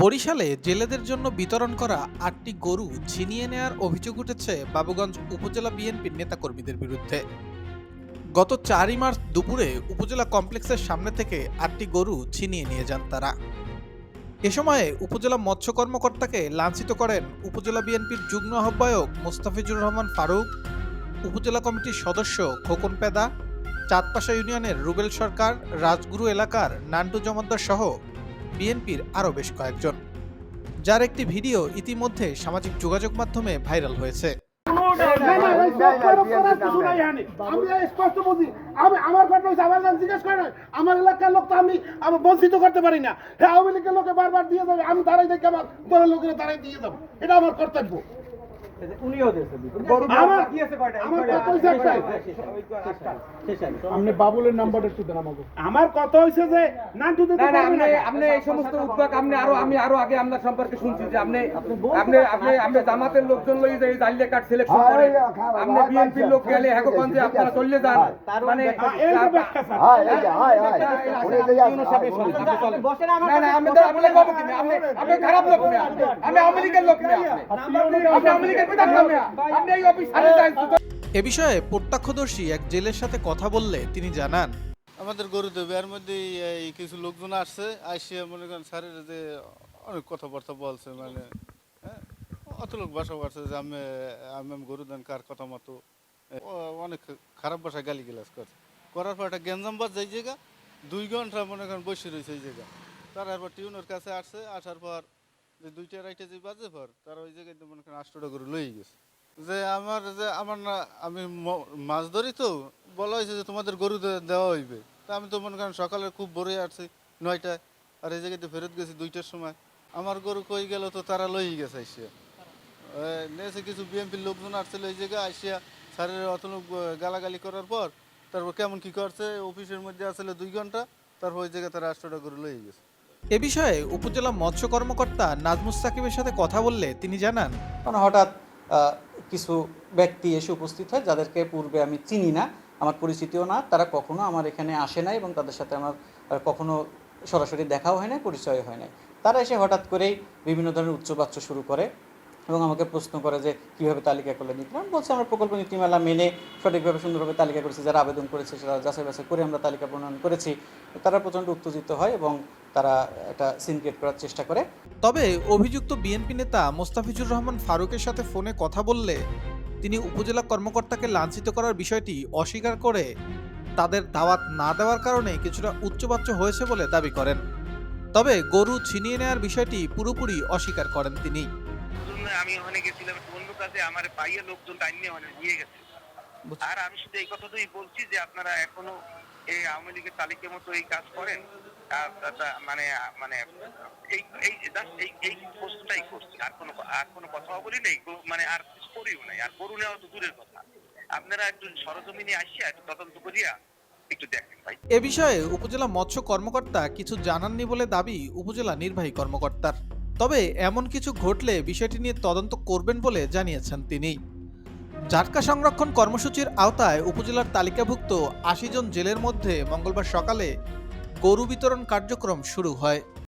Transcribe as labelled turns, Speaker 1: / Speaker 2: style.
Speaker 1: বরিশালে জেলেদের জন্য বিতরণ করা আটটি গরু ছিনিয়ে নেয়ার অভিযোগ উঠেছে বাবুগঞ্জ উপজেলা বিএনপির নেতাকর্মীদের বিরুদ্ধে। গত চারই মার্চ দুপুরে উপজেলা কমপ্লেক্সের সামনে থেকে আটটি গরু ছিনিয়ে নিয়ে যান তারা। এ সময়ে উপজেলা মৎস্য কর্মকর্তাকে লাঞ্ছিত করেন উপজেলা বিএনপির যুগ্ম আহ্বায়ক মোস্তাফিজুর রহমান ফারুক, উপজেলা কমিটির সদস্য খোকন পেদা, চাঁদপাশা ইউনিয়নের রুবেল সরকার, রাজগুরু এলাকার নান্টু জমাদ্দার সহ বিএনপির আরও বেশ কয়েকজন। যার একটি ভিডিও ইতিমধ্যে সামাজিক যোগাযোগ মাধ্যমে ভাইরাল হয়েছে।
Speaker 2: আমার জিজ্ঞেস করে। আমার লোক তো আমি করতে পারি না। বারবার দিয়ে আমি দাঁড়াই দেখে দিয়ে যাব। এটা আমার কর্তব্য।
Speaker 3: উনিও দিয়েছে
Speaker 2: আমার
Speaker 3: দিয়েছে কয়টা
Speaker 2: আমার কথা হয়েছে একটাই।
Speaker 4: আপনি বাবুলের নাম্বারটা একটু দেন আমাকে
Speaker 2: আমার কথা হয়েছে যে না যদি
Speaker 3: না না আপনি আপনি এই সমস্ত উদ্যোগ আপনি আরও আমি আরও আগে আপনার সম্পর্কে শুনছি যে আপনি আপনি আপনি আপনি জামাতের লোকজন লই যে জাইলে কার্ড সিলেকশন করে আপনি বিএনপির লোক গেলে হেগোগঞ্জ যে আপনারা চলে যান মানে
Speaker 2: এই যে ব্যাখ্যা স্যার।
Speaker 3: না না আমি তো আপনি আপনি আপনি খারাপ লোক না আমি আওয়ামী লোক না আপনি আপনি
Speaker 1: এ বিষয়ে প্রত্যক্ষদর্শী এক জেলের সাথে কথা বললে তিনি জানান
Speaker 5: আমাদের গরু দেবে এর মধ্যে এই কিছু লোকজন আসছে আসে মনে করেন স্যারের যে অনেক কথাবার্তা বলছে মানে হ্যাঁ অত লোক বাসা করছে যে আমি আমি আমি গরু দেন কার কথা মতো। অনেক খারাপ ভাষায় গালি গেলাস করছে। করার পর একটা গেঞ্জাম বাজ যাই জায়গা দুই ঘণ্টা মনে করেন বসে রয়েছে এই জায়গা। তারপর টিউনের কাছে আসছে আসার পর যে দুইটা রাইটে যে বাজে পর তারা ওই জায়গায় তো মনে করেন আষ্টটা গরু লই গেছে। যে আমার যে আমার না, আমি মাছ ধরি তো, বলা হয়েছে যে তোমাদের গরু দেওয়া হইবে। তা আমি তো মনে করেন সকালে খুব ভোরে আসছি নয়টায় আর এই জায়গাতে ফেরত গেছি দুইটার সময়। আমার গরু কই গেল তো তারা লই গেছে আসিয়া নেছে কিছু বিএনপির লোকজন আসছিল এই জায়গায় আসিয়া স্যারের অত গালাগালি করার পর, তারপর কেমন কি করছে, অফিসের মধ্যে আসলে দুই ঘণ্টা, তারপর ওই জায়গায় তারা আষ্টটা গরু লই গেছে।
Speaker 1: এ বিষয়ে উপজেলা মৎস্য কর্মকর্তা নাজমুস সাকিবের সাথে কথা বললে তিনি জানান
Speaker 6: মানে হঠাৎ কিছু ব্যক্তি এসে উপস্থিত হয় যাদেরকে পূর্বে আমি চিনি না, আমার পরিচিতিও না, তারা কখনো আমার এখানে আসে নাই এবং তাদের সাথে আমার কখনো সরাসরি দেখাও হয় না পরিচয় হয় নাই। তারা এসে হঠাৎ করেই বিভিন্ন ধরনের উচ্চবাচ্য শুরু করে এবং আমাকে প্রশ্ন করে যে, কীভাবে তালিকা করলে নিলাম বলছে, আমরা প্রকল্প নীতিমালা মেনে সঠিকভাবে সুন্দরভাবে তালিকা করেছি, যারা আবেদন করেছে সেটা যাচাই বাছাই করে আমরা তালিকা প্রণয়ন করেছি। তারা প্রচণ্ড উত্তেজিত হয় এবং তারা একটা সিনক্রেট করার চেষ্টা করে।
Speaker 1: তবে অভিযুক্ত বিএনপি নেতা মোস্তাফিজুর রহমান ফারুকের সাথে ফোনে কথা বললে তিনি উপজেলা কর্মকর্তাকে লাঞ্ছিত করার বিষয়টি অস্বীকার করে তাদের দাওয়াত না দেওয়ার কারণে কিছুটা উচ্চবাচ্য হয়েছে বলে দাবি করেন। তবে গরু ছিনিয়ে নেওয়ার বিষয়টি পুরোপুরি অস্বীকার করেন তিনি।
Speaker 7: আমি ওখানে গেছিলাম অন্য কাজে আমার পাইয়ে লোকজন টাইমে ওখানে নিয়ে গেছে। আর আমি শুধু এই কথাটাই বলছি যে আপনারা এখনও এই আওয়ামী লীগের তালিকা মতো এই কাজ করেন। মানে মানে এই এই এই এই প্রশ্নটাই করছি। আর কোনো আর কোনো বলি মানে আর করিও নাই। আর করু নেওয়া তো দূরের কথা। আপনারা আসিয়া একটু তদন্ত করিয়া
Speaker 1: এ বিষয়ে উপজেলা মৎস্য কর্মকর্তা কিছু জানাননি বলে দাবি উপজেলা নির্বাহী কর্মকর্তার। তবে এমন কিছু ঘটলে বিষয়টি নিয়ে তদন্ত করবেন বলে জানিয়েছেন তিনি। জাটকা সংরক্ষণ কর্মসূচির আওতায় উপজেলার তালিকাভুক্ত আশি জন জেলের মধ্যে মঙ্গলবার সকালে গরু বিতরণ কার্যক্রম শুরু হয়।